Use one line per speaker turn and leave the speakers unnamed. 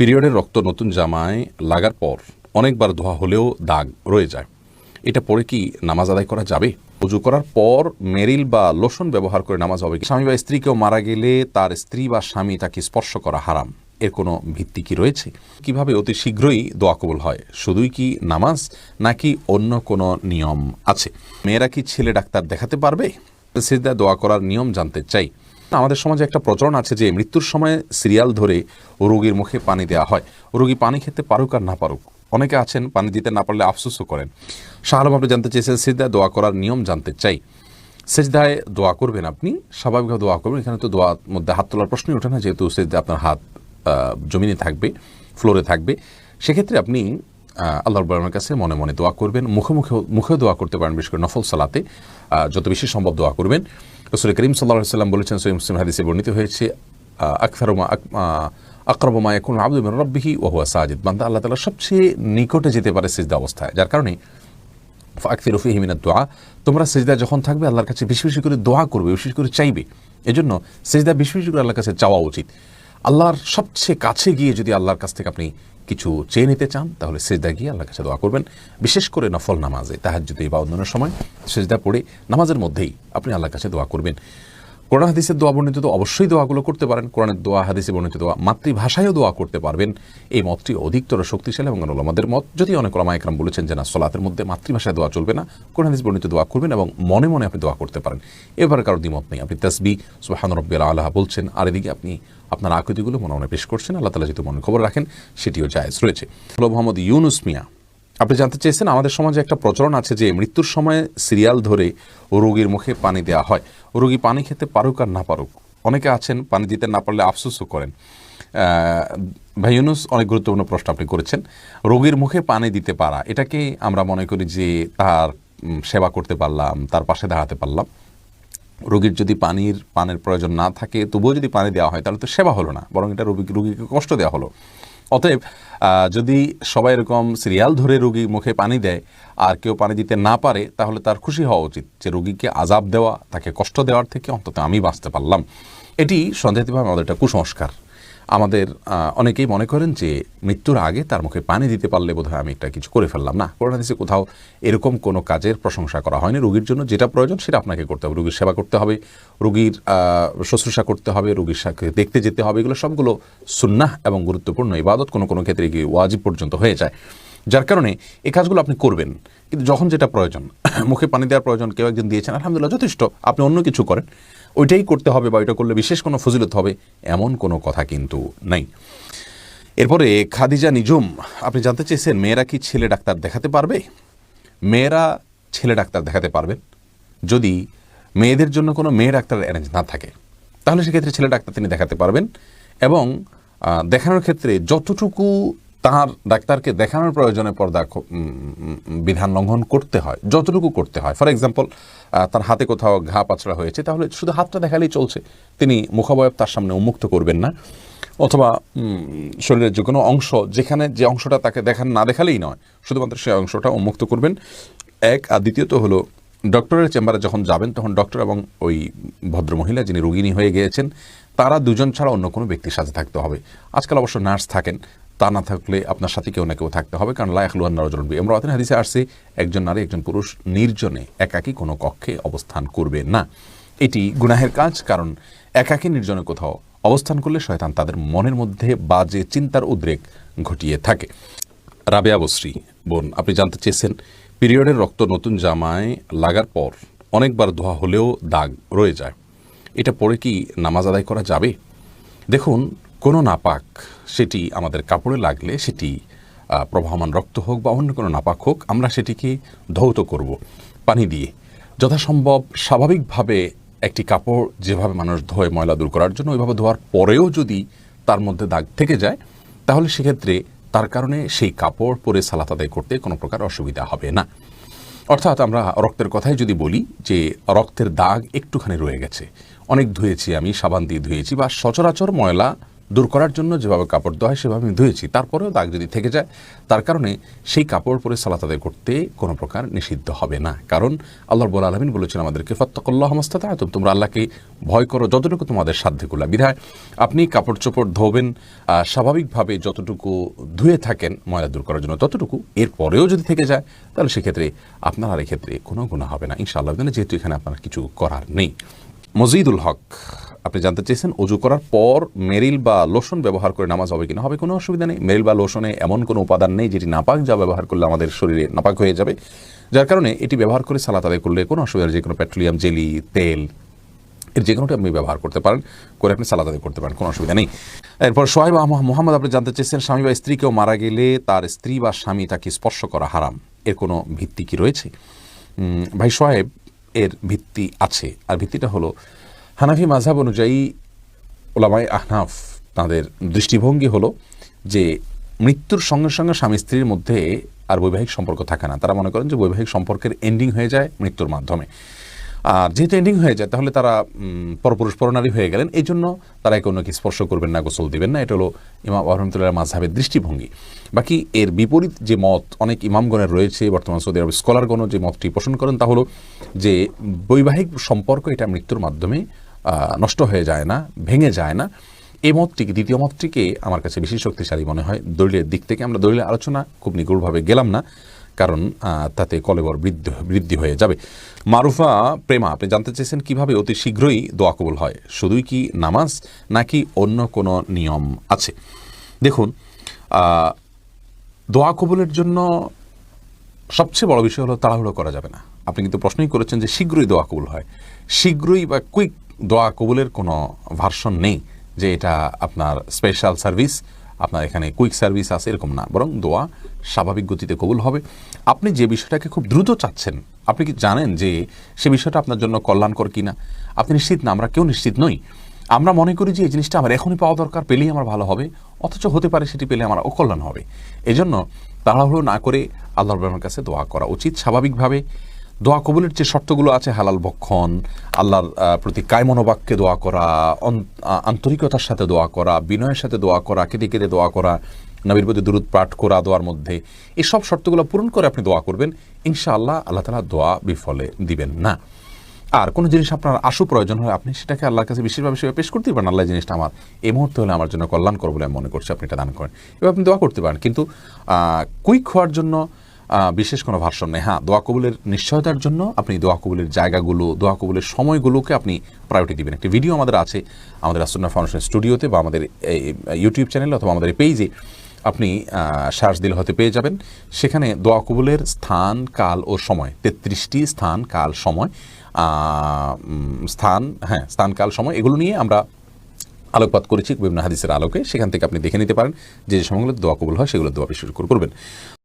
পিরিয়ডের রক্ত নতুন জামায় লাগার পর অনেকবার ধোয়া হলেও দাগ রয়ে যায়। এটা পরে কি নামাজ আদায় করা যাবে? উজু করার পর মেরিল বা লোশন ব্যবহার করে নামাজ হবে? স্বামী বা স্ত্রী কেউ মারা গেলে তার স্ত্রী বা স্বামী তাকে স্পর্শ করা হারাম। এর কোনো ভিত্তি কি রয়েছে? কীভাবে অতি শীঘ্রই দোয়া কবুল হয়? শুধুই কি নামাজ, নাকি অন্য কোনো নিয়ম আছে? মেয়েরা কি ছেলে ডাক্তার দেখাতে পারবে? সিজদা দোয়া করার নিয়ম জানতে চাই। আমাদের সমাজে একটা প্রচলন আছে যে মৃত্যুর সময় সিরিয়াল ধরে রোগীর মুখে পানি দেওয়া হয়। রোগী পানি খেতে পারুক আর না পারুক। অনেকে আছেন পানি দিতে না পারলে আফসোসও করেন। শাহ আলম, আপনি জানতে চেয়েছেন সিজদা দোয়া করার নিয়ম জানতে চাই। সেজদায় দোয়া করবেন আপনি? স্বাভাবিকভাবে দোয়া করবেন। এখানে তো দোয়ার মধ্যে হাত তোলার প্রশ্নই ওঠে না, যেহেতু সেজদা আপনার হাত জমিনে থাকবে, ফ্লোরে থাকবে। সেক্ষেত্রে আপনি আল্লাহর বরমের কাছে মনে মনে দোয়া করবেন। মুখে মুখে মুখেও দোয়া করতে পারেন, বিশেষ করে নফল সালাতে। যত বেশি সম্ভব দোয়া করবেন। রসুল করিম সাল্লাহ সাল্লাম বলেছেন সৈম মুসলিম হাদিসে বর্ণিত হয়েছে আখতারমা আকরবমা এখন আব্দুল রব্বিহি ওহুয়া সাজিদ। বান্দা আল্লাহ তালা সবচেয়ে নিকটে যেতে পারে সিজদা অবস্থায়, যার কারণে ফাকফির রফি হিমিনা দোয়া তোমরা সেজদা যখন থাকবে, আল্লাহর কাছে বেশি বেশি করে দোয়া করবে, বিশেষ করে চাইবে। এজন্য সেজদা বেশি বেশি করে আল্লাহর কাছে চাওয়া উচিত। আল্লাহর সবচেয়ে কাছে গিয়ে যদি আল্লাহর কাছ থেকে আপনি কিছু চেয়ে নিতে চান, তাহলে সেজদা গিয়ে আল্লাহর কাছে দোয়া করবেন। বিশেষ করে নফল নামাজে তাহার যদি বা অন্যান্য সময় সেজদা পড়ে নামাজের মধ্যেই আপনি আল্লাহর কাছে দোয়া করবেন। কোরআন হাদিসের দোয়া বর্ণিত তো অবশ্যই দোয়াগুলো করতে পারেন। কোরআনের দোয়া, হাদিসে বর্ণিত দোয়া, মাতৃভাষায়ও দোয়া করতে পারবেন। এই মতটি অধিকতর শক্তিশালী এবং আমাদের মত। যদি অনেক ওলামা একরাম বলেছেন যে না, সলাতের মধ্যে মাতৃভাষায় দোয়া চলবে না, কোরআন হাদিস বর্ণিত দোয়া করবেন এবং মনে মনে আপনি দোয়া করতে পারেন। এবার কারোর দ্বিমত নেই, আপনি তসবি সুবাহান রব্বিল আল্লাহ বলছেন, আর এদিকে আপনি আপনার আকৃতিগুলো মনে মনে পেশ করছেন। আল্লাহ তালা যেহেতু মনে খবর রাখেন, সেটিও জায়েজ রয়েছে। মোহাম্মদ ইউনুস মিয়া আপনি জানতে চেয়েছেন আমাদের সমাজে একটা প্রচলন আছে যে মৃত্যুর সময় সিরিয়াল ধরে রোগীর মুখে পানি দেওয়া হয়। রোগী পানি খেতে পারুক আর না পারুক। অনেকে আছেন পানি দিতে না পারলে আফসোসও করেন। আহ, ভাই ইউনুস অনেক গুরুত্বপূর্ণ প্রশ্ন আপনি করেছেন। রোগীর মুখে পানি দিতে পারা এটাকে আমরা মনে করি যে তার সেবা করতে পারলাম তার পাশে দাঁড়াতে পারলাম। রোগীর যদি পানির পানের প্রয়োজন না থাকে তবুও যদি পানি দেওয়া হয় তাহলে তো সেবা হলো না বরং এটা রোগী রোগীকে কষ্ট দেওয়া হলো। অতএব যদি সবাই এরকম সিরিয়াল ধরে রুগী মুখে পানি দেয় আর কেউ পানি দিতে না পারে, তাহলে তার খুশি হওয়া উচিত। যে রুগীকে আজাব দেওয়া, তাকে কষ্ট দেওয়ার থেকে অন্তত আমি বাঁচতে পারলাম। এটি সন্দেহভাবে আমাদের একটা কুসংস্কার। আমাদের অনেকেই মনে করেন যে মৃত্যুর আগে তার মুখে পানি দিতে পারলে বোধহয় আমি একটা কিছু করে ফেললাম। না, করোনা দিছে কোথাও এরকম কোনো কাজের প্রশংসা করা হয়নি। রোগীর জন্য যেটা প্রয়োজন সেটা আপনাকে করতে হবে। রুগীর সেবা করতে হবে, রুগীর শুশ্রূষা করতে হবে, রুগীর সাথে দেখতে যেতে হবে। এগুলো সবগুলো সুন্নাহ এবং গুরুত্বপূর্ণ ইবাদত। কোনো কোনো ক্ষেত্রে গিয়ে ওয়াজিব পর্যন্ত হয়ে যায়। যার কারণে এই কাজগুলো আপনি করবেন। কিন্তু যখন যেটা প্রয়োজন, মুখে পানি দেওয়ার প্রয়োজন, কেউ একজন দিয়েছেন, আলহামদুলিল্লাহ, যথেষ্ট, আপনি অন্য কিছু করেন। ওইটাই করতে হবে বা ওইটা করলে বিশেষ কোনো ফজিলত হবে, এমন কোনো কথা কিন্তু নাই। এরপরে, খাদিজা নিজুম আপনি জানতে চেয়েছেন মেয়েরা কি ছেলে ডাক্তার দেখাতে পারবে? মেয়েরা ছেলে ডাক্তার দেখাতে পারবেন যদি মেয়েদের জন্য কোনো মেয়ে ডাক্তার অ্যারেঞ্জ না থাকে, তাহলে সেক্ষেত্রে ছেলে ডাক্তার তিনি দেখাতে পারবেন। এবং দেখানোর ক্ষেত্রে যতটুকু তার ডাক্তারকে দেখানোর প্রয়োজনে পর্দা বিধান লঙ্ঘন করতে হয়, যতটুকু করতে হয়। ফর এক্সাম্পল তার হাতে কোথাও ঘা পাচড়া হয়েছে, তাহলে শুধু হাতটা দেখালেই চলছে। তিনি মুখাবয়ব তার সামনে উন্মুক্ত করবেন না। অথবা শরীরের যে কোনো অংশ, যেখানে যে অংশটা তাকে দেখান না দেখালেই নয়, শুধুমাত্র সেই অংশটা উন্মুক্ত করবেন। এক, আর দ্বিতীয়ত হলো, ডক্টরের চেম্বারে যখন যাবেন, তখন ডক্টর এবং ওই ভদ্রমহিলা যিনি রোগিণী হয়ে গিয়েছেন, তারা দুজন ছাড়া অন্য কোনো ব্যক্তির সাথে থাকতে হবে। আজকাল অবশ্য নার্স থাকেন তা না থাকলে আপনার সাথে কেউ না কেউ থাকতে হবে, কারণ লায়াখলুয়ান নরজন বি আমরা অতদিন হাদিসে আসছে, একজন নারী, একজন পুরুষ নির্জনে একাকী কোনো কক্ষে অবস্থান করবে না। এটি গুনাহের কাজ, কারণ একাকী নির্জনে কোথাও অবস্থান করলে শয়তান তাদের মনের মধ্যে বাজে চিন্তার উদ্রেক ঘটিয়ে থাকে। রাবেয়া বশ্রী বোন, আপনি জানতে চেয়েছেন, পিরিয়ডের রক্ত নতুন জামায় লাগার পর অনেকবার ধোয়া হলেও দাগ রয়ে যায়। এটা পরে কি নামাজ আদায় করা যাবে? দেখুন কোনো নাপাক সেটি আমাদের কাপড়ে লাগলে সেটি প্রবাহমান রক্ত হোক বা অন্য কোনো নাপাক হোক, আমরা সেটিকে ধৌত করব পানি দিয়ে। যথাসম্ভব স্বাভাবিকভাবে একটি কাপড় যেভাবে মানুষ ধোয় ময়লা দূর করার জন্য, ওইভাবে ধোয়ার পরেও যদি তার মধ্যে দাগ থেকে যায়, তাহলে সেক্ষেত্রে তার কারণে সেই কাপড় পরে সালাত আদায় করতে কোনো প্রকার অসুবিধা হবে না। অর্থাৎ আমরা রক্তের কথাই যদি বলি যে, রক্তের দাগ একটুখানি রয়ে গেছে। অনেক ধুয়েছি আমি, সাবান দিয়ে ধুয়েছি বা সচরাচর ময়লা দূর করার জন্য যেভাবে কাপড় ধোয়া হয়, সেভাবে আমি ধুয়েছি। তারপরেও দাগ যদি থেকে যায়, তার কারণে সেই কাপড় পরে সালাত আদায় করতে কোনো প্রকার নিষিদ্ধ হবে না। কারণ আল্লাহ রব্বুল আলমিন বলেছেন আমাদেরকে, ফত্তকল্লাহ মস্তাতা তোমরা আল্লাহকে ভয় করো যতটুকু তোমাদের সাধ্যে কুলা বিধায় আপনি কাপড় চোপড় ধোবেন স্বাভাবিকভাবে যতটুকু ধুয়ে থাকেন ময়লা দূর করার জন্য ততটুকু। এরপরেও যদি থেকে যায়, তাহলে সেক্ষেত্রে আপনার আর এক্ষেত্রে কোনো গুণা হবে না। ইনশাআল্লাহ, যেহেতু এখানে আপনার কিছু করার নেই। মজিদুল হক। আপনি জানতে চেয়েছেন, অজু করার পর মেরিল বা লোশন ব্যবহার করে নামাজ হবে কিনা? হবে কোনো অসুবিধা নেই। মেরিল বা লোশনে এমন কোনো উপাদান নেই যেটি নাপাক যা ব্যবহার করলে আমাদের শরীরে নাপাক হয়ে যাবে। যার কারণে এটি ব্যবহার করে সালাত আদায় করলে কোনো অসুবিধা যে কোনো পেট্রোলিয়াম, জেলি, তেল, এর যে কোনোটা আপনি ব্যবহার করতে পারেন, করে আপনি সালাদ আদায় করতে পারেন, কোনো অসুবিধা নেই। এরপর সোহেব মোহাম্মদ, আপনি জানতে চেয়েছেন, স্বামী বা স্ত্রী কেউ মারা গেলে তার স্ত্রী বা স্বামী তাকে স্পর্শ করা হারাম। এর কোনো ভিত্তি কি রয়েছে? ভাই সোহেব এর ভিত্তি আছে। আর ভিত্তিটা হলো হানাফি মাঝহাব অনুযায়ী ওলামাই আহনাফ তাদের দৃষ্টিভঙ্গি হলো যে মৃত্যুর সঙ্গে সঙ্গে স্বামী স্ত্রীর মধ্যে আর বৈবাহিক সম্পর্ক থাকে না। তারা মনে করেন যে বৈবাহিক সম্পর্কের এন্ডিং হয়ে যায় মৃত্যুর মাধ্যমে। আর যেহেতু এন্ডিং হয়ে যায়, তাহলে তারা পরপুরুষ, পরনারী হয়ে গেলেন। এই জন্য তারা একে অন্যকে স্পর্শ করবেন না, গোসল দিবেন না। এটা হলো ইমাম আহমতুল্লাহ মাঝহাবের দৃষ্টিভঙ্গি। বাকি এর বিপরীত যে মত অনেক ইমামগণের রয়েছে, বর্তমান সৌদি আরব স্কলারগণও যে মতটি পোষণ করেন, তা হলো যে বৈবাহিক সম্পর্ক এটা মৃত্যুর মাধ্যমে নষ্ট হয়ে যায় না, ভেঙে যায় না। এই মতটিকে, দ্বিতীয় মতটিকে আমার কাছে বেশি শক্তিশালী মনে হয়। দলিলের দিক থেকে আমরা দলিলের আলোচনা খুব নিগুড়ভাবে গেলাম না, কারণ তাতে কলেবর বৃদ্ধি বৃদ্ধি হয়ে যাবে। মারুফা প্রেমা, আপনি জানতে চেয়েছেন কীভাবে অতি শীঘ্রই দোয়া কবুল হয়? শুধুই কি নামাজ, নাকি অন্য কোনো নিয়ম আছে? দেখুন দোয়া কবুলের জন্য সবচেয়ে বড় বিষয় হলো তাড়াহুড়ো করা যাবে না। আপনি কিন্তু প্রশ্নই করেছেন যে শীঘ্রই দোয়া কবুল হয়। শীঘ্রই বা কুইক দোয়া কবুলের কোনো ভার্সন নেই যে এটা আপনার স্পেশাল সার্ভিস আপনার এখানে কুইক সার্ভিস আছে, এরকম না। বরং দোয়া স্বাভাবিক গতিতে কবুল হবে। আপনি যে বিষয়টাকে খুব দ্রুত চাচ্ছেন, আপনি কি জানেন যে সে বিষয়টা আপনার জন্য কল্যাণকর কিনা? আপনি নিশ্চিত না? আমরা কেউ নিশ্চিত নই। আমরা মনে করি যে এই জিনিসটা আমার এখনই পাওয়া দরকার, পেলেই আমার ভালো হবে। অথচ হতে পারে সেটি পেলে আমার অকল্যাণ হবে। এজন্য তাড়াহুড়ো না করে আল্লাহ রবের কাছে দোয়া করা উচিত স্বাভাবিকভাবে। দোয়া কবুলের যে শর্তগুলো আছে, হালাল ভক্ষণ, আল্লাহর প্রতি কায়মনোবাক্যে দোয়া করা আন্তরিকতার সাথে দোয়া করা, বিনয়ের সাথে দোয়া করা, কেঁদে কেঁদে দোয়া করা, নবীর প্রতি দূরত পাঠ করা দোয়ার মধ্যে, এসব শর্তগুলো পূরণ করে আপনি দোয়া করবেন। ইনশাআল্লাহ আল্লাহ তালা দোয়া বিফলে দিবেন না। আর কোনো জিনিস আপনার আশু প্রয়োজন হয় আপনি সেটাকে আল্লাহর কাছে বিশেষভাবে সেভাবে পেশ করতেই পারেন। আল্লাহ জিনিসটা আমার, এই মুহূর্তে হলে আমার জন্য কল্যাণ কল্যাণকর বলে আমি মনে করছি, আপনি এটা দান করেন। এবার আপনি দোয়া করতে পারেন। কিন্তু কুইক হওয়ার জন্য বিশেষ কোনো ভার্সন নেই। হ্যাঁ দোয়া কবুলের নিশ্চয়তার জন্য আপনি দোয়া কবুলের জায়গাগুলো, দোয়া কবুলের সময়গুলোকে আপনি প্রায়োরিটি দিবেন। একটি ভিডিও আমাদের আছে, আমাদের আসন্না ফাউন্ডেশন স্টুডিওতে বা আমাদের এই ইউটিউব চ্যানেলে অথবা আমাদের পেজে আপনি সার্চ দিলে হয়তো পেয়ে যাবেন। সেখানে দোয়া কবুলের স্থান, কাল ও সময়, তেত্রিশটি স্থান, কাল, সময় স্থান হ্যাঁ স্থান, কাল, সময়, এগুলো নিয়ে আমরা আলোকপাত করেছি বিভিন্ন হাদিসের আলোকে। সেখান থেকে আপনি দেখে নিতে পারেন যে যে সময়গুলো দোয়া কবুল হয় সেগুলো দোয়া বেশি করে করবেন।